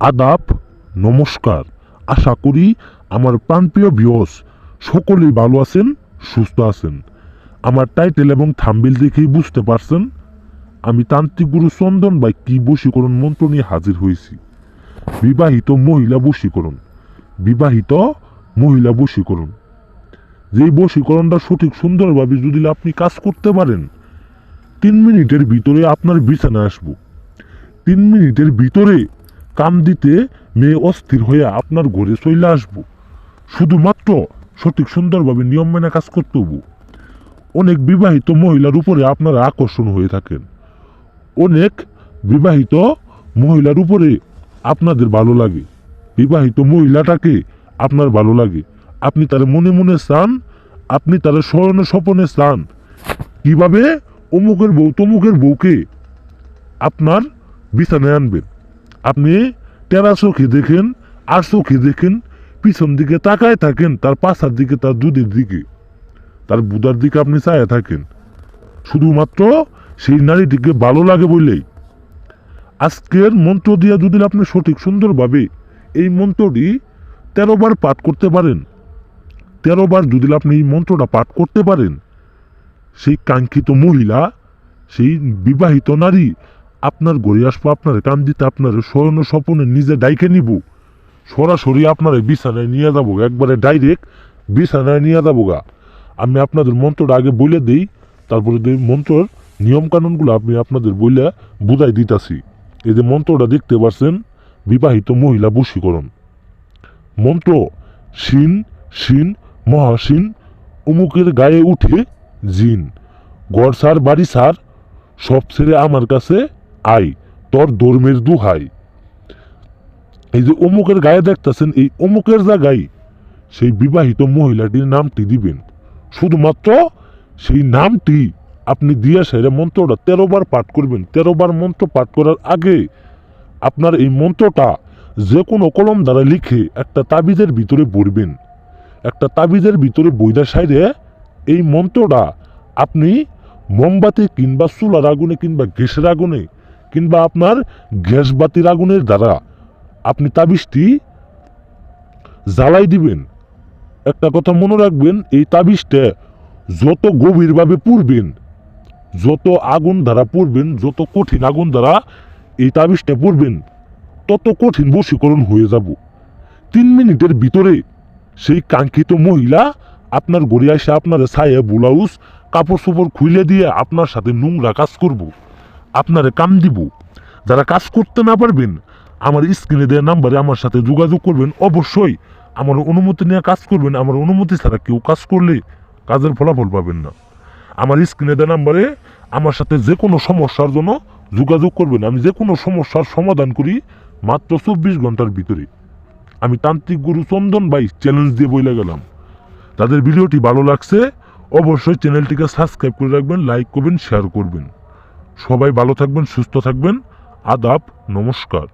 আদাব, নমস্কার। আশা করি আমার প্রাণপ্রিয় বিয়স সকলেই ভালো আছেন, সুস্থ আছেন। আমার টাইটেল এবং থাম্বিল দেখেই বুঝতে পারছেন আমি তান্ত্রিক গুরু চন্দন বাই কি বশীকরণ মন্ত্র নিয়ে হাজির হয়েছি। বিবাহিত মহিলা বশীকরণ। বিবাহিত মহিলা বশীকরণ। যেই বশীকরণটা সঠিক সুন্দরভাবে যদি আপনি কাজ করতে পারেন, তিন মিনিটের ভিতরে আপনার বিছানায় আসব। তিন মিনিটের ভিতরে কাম দিতে মেয়ে অস্থির হয়ে আপনার ঘরে চলে আসব। শুধুমাত্র সঠিক সুন্দরভাবে নিয়ম মেনে কাজ করতে হব। অনেক বিবাহিত মহিলার উপরে আপনারা আকর্ষণ হয়ে থাকেন। অনেক বিবাহিত মহিলার উপরে আপনাদের ভালো লাগে। বিবাহিত মহিলাটাকে আপনার ভালো লাগে। আপনি তার মনে মনে চান, আপনি তার স্মরণে স্বপনে চান। কীভাবে? অমুকের বউ তমুকের বউকে আপনার বিছানায় আনবেন। আপনি টেরা চোখে দেখেন, আর চোখে দেখেন, পিছন দিকে তাকায় থাকেন, তার পাশার দিকে তার দুধের দিকে। তার বুদার দিকে আপনি চায় থাকেন। শুধুমাত্র সেই নারীটিকে ভালো লাগে বললেই আজকের মন্ত্র দিয়ে যদি আপনি সঠিক সুন্দরভাবে এই মন্ত্রটি তেরো বার পাঠ করতে পারেন। তেরো বার যদি আপনি এই মন্ত্রটা পাঠ করতে পারেন। সেই কাঙ্ক্ষিত মহিলা, সেই বিবাহিত নারী আপনার ঘরে আসব, আপনার কাম দিতে, আপনার স্বর্ণ স্বপনে নিজে ডাইকে নিব। সরাসরি আপনার বিছানায় নিয়ে যাব একবারে ডাইরেক্ট বিছানায় নিয়ে যাব গা। আমি আপনাদের মন্ত্রটা আগে বলে দিই, তারপরে মন্ত্রর নিয়মকানুনগুলো আমি আপনাদের বলে বুঝাই দিতাছি। এই যে মন্ত্রটা দেখতে পাচ্ছেন বিবাহিত মহিলা বশীকরণ। মন্ত্র, শিন শিন মহাসিন অমুকের গায়ে উঠে জিন। গড় সার, বাড়ি সার, সব ছেড়ে আমার কাছে আই, তোর ধর্মের দুহাই। এই যে অমুকের গায়ে দেখতেছেন, এই অমুকের জায়গায় সেই বিবাহিত মহিলাটির নামটি দিবেন। শুধুমাত্র সেই নামটি আপনি দিয়া সেরে মন্ত্রটা তেরো বার পাঠ করবেন। তেরো বার মন্ত্র পাঠ করার আগে আপনার এই মন্ত্রটা যে কোনো কলম দ্বারা লিখে একটা তাবিজের ভিতরে ভরবেন একটা তাবিজের ভিতরে বইদা সাইডে এই মন্ত্রটা আপনি মোমবাতি কিংবা চুলার আগুনে কিংবা গ্যাসের আগুনে কিংবা আপনার গ্যাস বাতির আগুনের দ্বারা। আপনি তাবিজটি জ্বালাই দিবেন। একটা কথা মনে রাখবেন, এই তাবিজটা যত গভীরভাবে পুরবেন যত আগুন দ্বারা পুরবেন যত কঠিন আগুন দ্বারা এই তাবিজটা পুরবেন তত কঠিন বশীকরণ হয়ে যাব। তিন মিনিটের ভিতরে সেই কাঙ্ক্ষিত মহিলা আপনার গড়িয়া এসে আপনার ছায়ে ব্লাউজ কাপড় চোপড় খুলে দিয়ে আপনার সাথে নোংরা কাজ করব। আপনারে কাম দিব। যারা কাজ করতে না পারবেন, আমার স্ক্রিনে দেওয়া নাম্বারে আমার সাথে যোগাযোগ করবেন। অবশ্যই আমার অনুমতি নিয়ে কাজ করবেন। আমার অনুমতি ছাড়া কেউ কাজ করলে কাজের ফলাফল পাবেন না। আমার স্ক্রিনে দেওয়া নাম্বারে আমার সাথে যে কোনো সমস্যার জন্য যোগাযোগ করবেন। আমি যে কোনো সমস্যার সমাধান করি মাত্র চব্বিশ ঘণ্টার ভিতরে। আমি তান্ত্রিক গুরু চন্দন ভাই চ্যালেঞ্জ দিয়ে বইলে গেলাম। তাদের ভিডিওটি ভালো লাগছে, অবশ্যই চ্যানেলটিকে সাবস্ক্রাইব করে রাখবেন লাইক করবেন শেয়ার করবেন। সবাই ভালো থাকবেন সুস্থ থাকবেন। আদাব নমস্কার।